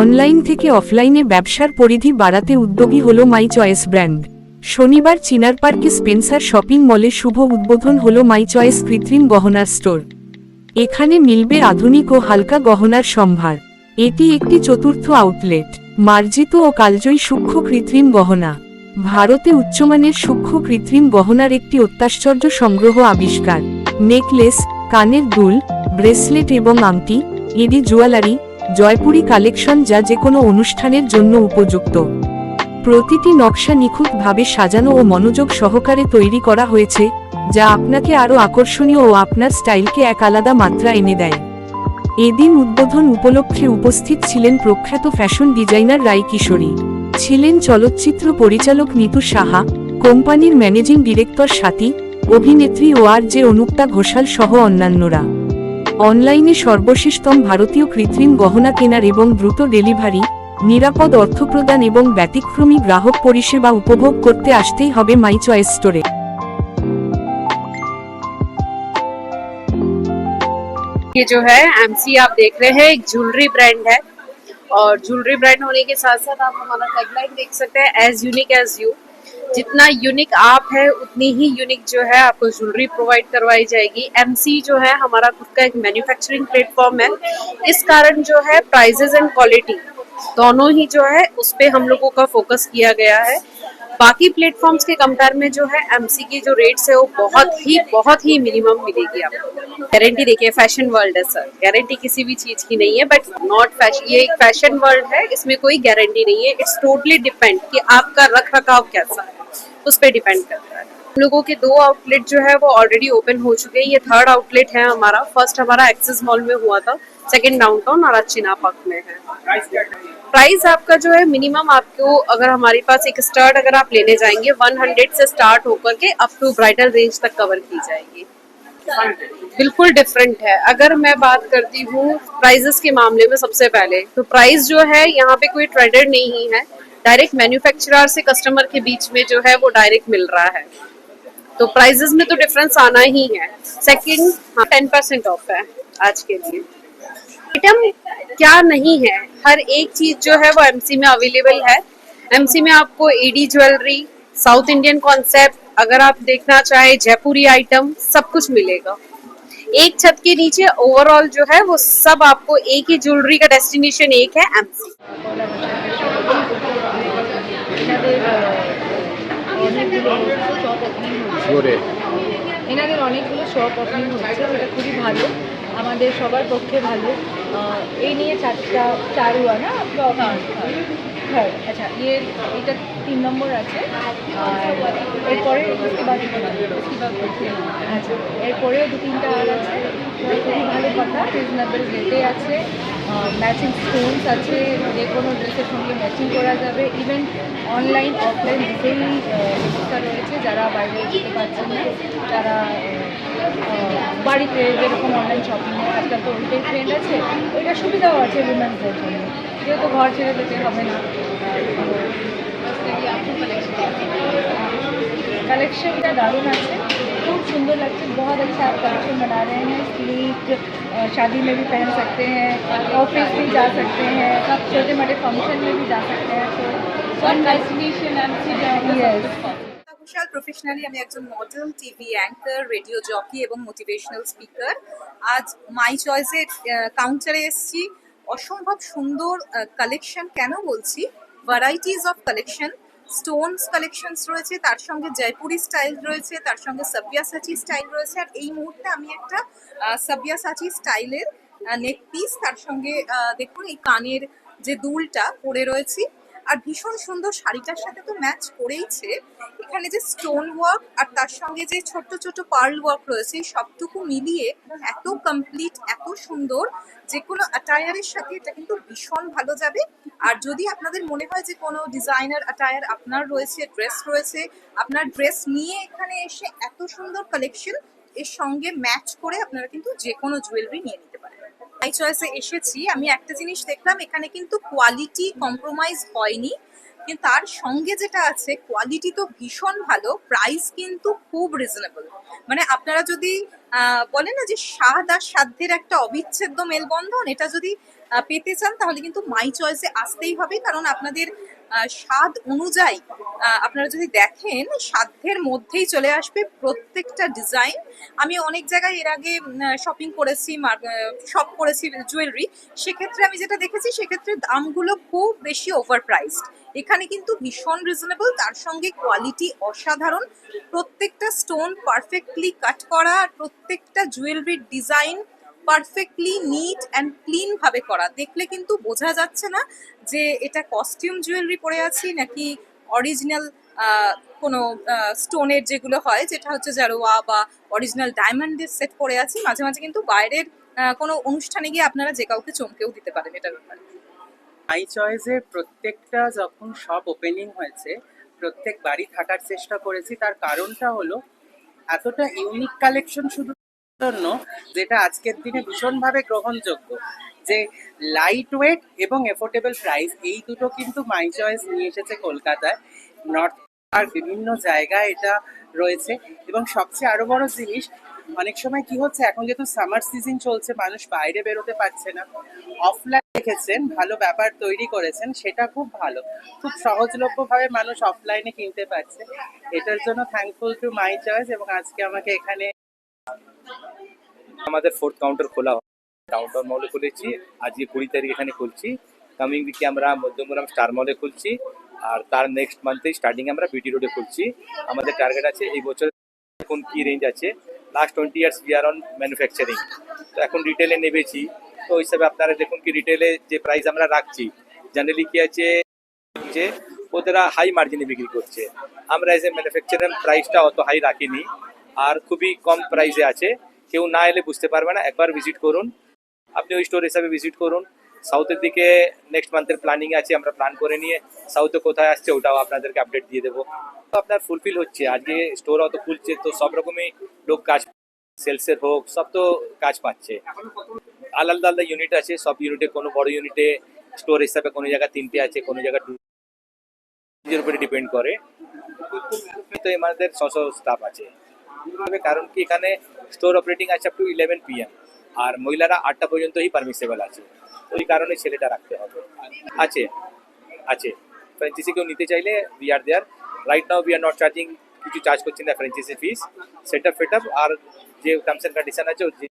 Online থেকে অফলাইনে ব্যবসার পরিধি বাড়াতে উদ্যোগী হল মাই চয়েস ব্র্যান্ড। শনিবার চিনার পার্কে স্পেন্সার শপিং মলে শুভ উদ্বোধন হল মাই চয়েস কৃত্রিম গহনার স্টোর। এখানে মিলবে আধুনিক ও হালকা গহনার সম্ভার। এটি একটি চতুর্থ আউটলেট, মার্জিত ও কালজয়ী সূক্ষ্ম কৃত্রিম গহনা। ভারতে উচ্চমানের সূক্ষ্ম কৃত্রিম গহনার একটি অত্যাশ্চর্য সংগ্রহ আবিষ্কার। নেকলেস, কানের দুল, ব্রেসলেট এবং আংটি, এডি জুয়েলারি জয়পুরি কালেকশন যা যে কোনো অনুষ্ঠানের জন্য উপযুক্ত। প্রতিটি নকশা নিখুঁতভাবে সাজানো ও মনোযোগ সহকারে তৈরি করা হয়েছে, যা আপনাকে আরও আকর্ষণীয় ও আপনার স্টাইলকে এক আলাদা মাত্রা এনে দেয়। এদিন উদ্বোধন উপলক্ষে উপস্থিত ছিলেন প্রখ্যাত ফ্যাশন ডিজাইনার রায় কিশোরী। ছিলেন চলচ্চিত্র পরিচালক নিতু সাহা, কোম্পানির ম্যানেজিং ডিরেক্টর সাথী, অভিনেত্রী ও আর জে অনুক্তা ঘোষাল সহ অন্যান্যরা। অনলাইনে সর্বশেষতম ভারতীয় কৃত্রিম গহনা কেনার এবং দ্রুত ডেলিভারি নিরাপদ অর্থপ্রদান এবং ব্যতিক্রমী গ্রাহক পরিষেবা উপভোগ করতে আসতেই হবে মাই চয়েস স্টোরে ये जो है एमसी आप देख रहे हैं एक ज्वेलरी ब्रांड है और ज्वेलरी ब्रांड होने के साथ साथ आप हमारा टैगलाइन देख सकते हैं एज यूनिक एज यू जितना यूनिक आप है, उतनी ही यूनिक जो है आपको ज्वेलरी प्रोवाइड करवाई जाएगी। एमसी जो है हमारा खुद का एक मैन्युफैक्चरिंग प्लेटफॉर्म है। इस कारण जो है प्राइजेज एंड क्वालिटी दोनों ही जो है उस पर हम लोगों का फोकस किया गया है। बाकी प्लेटफॉर्म्स के कंपेयर में जो है एमसी की जो रेट्स है, वो बहुत ही बहुत ही मिनिमम मिलेगी आपको। गारंटी देखिए फ़ैशन वर्ल्ड है सर गारंटी किसी भी चीज़ की नहीं है बट नॉट फ़ैशन ये एक फ़ैशन वर्ल्ड है, इसमें कोई गारंटी नहीं है। इट्स टोटली डिपेंड कि आपका रख रखाव कैसा है। उस पर डिपेंड करता है। हम लोगों के दो आउटलेट जो है, वो ऑलरेडी ओपन हो चुके हैं। ये थर्ड आउटलेट है हमारा। फ़र्स्ट हमारा एक्सिस मॉल में हुआ था। सेकंड डाउनटाउन और आज चिना पार्क में है। प्राइस आपका जो है मिनिमम आपको अगर हमारे पास एक स्टार्ट अगर आप लेने जाएँगे 100 से स्टार्ट होकर के अप टू ब्राइडल रेंज तक कवर की जाएगी। बिल्कुल डिफरेंट है। अगर मैं बात करती हूँ प्राइजेस के मामले में सबसे पहले तो प्राइस जो है यहाँ पे कोई ट्रेडर नहीं है। डायरेक्ट मैन्युफैक्चरर से कस्टमर के बीच में जो है वो डायरेक्ट मिल रहा है। तो प्राइजेस में तो डिफरेंस आना ही है। सेकंड टेन परसेंट ऑफ़ है आज के लिए। आइटम क्या नहीं है हर एक चीज जो है वो एमसी में अवेलेबल है एमसी में आपको AD jewellery South Indian concept अगर आप देखना चाहे जयपुरी आइटम सब कुछ मिलेगा एक छत के नीचे ओवरऑल जो है वो सब आपको एक ही ज्वेलरी का डेस्टिनेशन एक है एमसी এনাদের আহ, অনেকগুলো শপ ওপেনিং হচ্ছে জোরে এনাদের অনেকগুলো শপ ওপেনিং হচ্ছে এটা খুবই ভালো আমাদের সবার পক্ষে ভালো আহ, এই নিয়ে চারটা চার হুয়া না হ্যাঁ, হ্যাঁ। থার্ড আচ্ছা ইয়ে এটা তিন নম্বর আছে। আর এরপরে আচ্ছা এরপরেও দু তিনটা আর আছে। খুবই ভালো কথা রিজনেবল রেটে আছে। ম্যাচিং স্টোনস আছে, যে কোনো ড্রেসের সঙ্গে ম্যাচিং করা যাবে ইভেন অনলাইন অফলাইন দুটোই ব্যবস্থা রয়েছে যারা বাইরে যেতে পারছেন না। তারা বাড়িতে যেরকম অনলাইন শপিং আজকাল তো ওইটাই ট্রেন্ড আছে ওইটা সুবিধাও আছে উইমেন্সদের জন্য। যেহেতু ঘর ছেড়ে যেতে হবে না। কালেকশনটা দারুণ আছে। सुंदर लगता है बहुत अच्छा आप कलेक्शन बना रहे हैं स्लीक शादी में भी पहन सकते हैं ऑफिस भी जा सकते हैं छोटे मोटे फंक्शन में भी जा सकते हैं तो one destination yes Ghoshal professionally আমি একজন model TV anchor radio jockey এবং মোটিভেশনাল স্পিকার আজ মাই চয়েসের কাউন্টারে এসেছি অসম্ভব সুন্দর কালেকশন কেন বলছি varieties of collection stones collections রয়েছে, তার সঙ্গে জয়পুরি স্টাইল রয়েছে, তার সঙ্গে সাবিয়াসাচি স্টাইল রয়েছে। আর এই মুহূর্তে আমি একটা সাবিয়াসাচি স্টাইলের নেক পিস তার সঙ্গে দেখুন এই কানের যে দুলটা পরে রয়েছি। আর ভীষণ সুন্দর শাড়িটার সাথে তো ম্যাচ করেইছে। এখানে যে স্টোন ওয়ার্ক আর তার সঙ্গে যে ছোট্ট ছোট পার্ল ওয়ার্ক রয়েছে সবটুকু মিলিয়ে এত কমপ্লিট এত সুন্দর, যে কোনো অ্যাটায়ারের সাথে এটা কিন্তু ভীষণ ভালো যাবে। আর যদি আপনাদের মনে হয় যে কোনো ডিজাইনার অ্যাটায়ার আপনার রয়েছে ড্রেস রয়েছে, আপনার ড্রেস নিয়ে এখানে এসে এত সুন্দর কালেকশন এর সঙ্গে ম্যাচ করে আপনারা কিন্তু যে কোনো জুয়েলারি নিয়ে নিতে পারেন। মাই চয়েসে এসেছি। আমি একটা জিনিস দেখলাম, এখানে কিন্তু কোয়ালিটি কম্প্রোমাইজ হয়নি। কিন্তু তার সঙ্গে যেটা আছে কোয়ালিটি তো ভীষণ ভালো প্রাইস কিন্তু খুব রিজনেবল মানে আপনারা যদি আহ, বলে না যে স্বাদ আর সাধ্যের একটা অবিচ্ছেদ্য মেলবন্ধন এটা যদি পেতে চান তাহলে কিন্তু মাই চয়েসে আসতেই হবে। কারণ আপনাদের স্বাদ অনুযায়ী আপনারা যদি দেখেন, সাধ্যের মধ্যেই চলে আসবে প্রত্যেকটা ডিজাইন আমি অনেক জায়গায় এর আগে শপিং করেছি শপ করেছি জুয়েলারি সেক্ষেত্রে আমি যেটা দেখেছি, সেক্ষেত্রে দামগুলো খুব বেশি ওভার প্রাইসড এখানে কিন্তু ভীষণ রিজনেবল তার সঙ্গে কোয়ালিটি অসাধারণ। প্রত্যেকটা স্টোন পারফেক্টলি কাট করা, প্রত্যেকটা জুয়েলারির design perfectly neat and clean ভাবে করা। দেখলে কিন্তু বোঝা যাচ্ছে না যে এটা কস্টিউম জুয়েলারি পরে আছি নাকি অরিজিনাল কোনো স্টোনের যেগুলো হয়, যেটা হচ্ছে জারোয়া বা অরিজিনাল ডায়মন্ডের সেট পরে আছি। মাঝে মাঝে কিন্তু বাইরের কোনো অনুষ্ঠানে গিয়ে আপনারা যে কাউকে চমকেও দিতে পারেন, এটার ব্যাপারে। মাই চয়েসের প্রত্যেকটা যখন সব ওপেনিং হয়েছে, প্রত্যেক বাড়ি থাকার চেষ্টা করেছি। তার কারণটা হলো, এতটা ইউনিক কালেকশন শুধু জন্য যেটা আজকের দিনে ভীষণভাবে গ্রহণযোগ্য, যে লাইট ওয়েট এবং এফোর্ডেবল প্রাইস এই দুটো কিন্তু মাই চয়েস নিয়ে এসেছে কলকাতায়। নর্থ আর বিভিন্ন জায়গায় এটা রয়েছে এবং সবচেয়ে আরও বড় জিনিস, অনেক সময় কি হচ্ছে, এখন যেহেতু সামার সিজন চলছে, মানুষ বাইরে বেরোতে পারছে না। অফলাইন রেখেছেন ভালো ব্যাপার তৈরি করেছেন, সেটা খুব ভালো। খুব সহজলভ্যভাবে মানুষ অফলাইনে কিনতে পারছে। এটার জন্য থ্যাঙ্কফুল টু মাই চয়েস এবং আজকে আমাকে এখানে আমাদের ফোর্থ কাউন্টার খোলা ডাউন টাউন মলে খুলেছি। আজকে কুড়ি তারিখ এখানে খুলছি। কামিং উইকে আমরা মধ্যমগ্রাম স্টার মলে খুলছি। আর তার নেক্সট মান্থে স্টার্টিং আমরা বিটি রোডে খুলছি। আমাদের টার্গেট আছে এই বছর এখন কি রেঞ্জ আছে। Last twenty years we are on manufacturing তো এখন রিটেলে নেবেছি তো ওই হিসাবে আপনারা দেখুন কি রিটেলে যে প্রাইস আমরা রাখছি জেনারেলি কি আছে? যে ওদেরা হাই মার্জিনে বিক্রি করছে। আমরা এজ এ ম্যানুফ্যাকচারার প্রাইসটা অত হাই রাখিনি। আর খুবই কম প্রাইসে আছে। কেউ না এলে বুঝতে পারবে না। একবার ভিজিট করুন। আপনি ওই স্টোর হিসাবে ভিজিট করুন। সাউথের দিকে নেক্সট মান্থের প্ল্যানিং আছে, আমরা প্ল্যান করে নিয়ে সাউথে কোথায় আসছে ওটাও আপনাদেরকে আপডেট দিয়ে দেবো। তো আপনার ফুলফিল হচ্ছে। আজকে স্টোর অত খুলছে তো সব রকমই লোক কাজ সেলসের হোক, সব তো কাজ পাচ্ছে। আলাদা আলাদা ইউনিট আছে, সব ইউনিটে কোনো বড় ইউনিটে স্টোর হিসাবে কোনো জায়গায় তিনটে আছে, কোনো জায়গায় উপরে ডিপেন্ড করে। তো আমাদের ছশো স্টাফ আছে। কারণ কি? এখানে স্টোর অপারেটিং আছে আপ টু ইলেভেন পিএম আর মহিলারা আটটা পর্যন্তই পারমিসেবল আছে। ওই কারণে ছেলেটা রাখতে হবে। আছে। আছে। ফ্র্যাঞ্চাইজি কেউ নিতে চাইলে we are there right now we are not charging কিছু চার্জ করছি না ফ্র্যাঞ্চাইজি ফিস সেট আপ ফেট আপ আর যে টার্মস অ্যান্ড কন্ডিশন আছে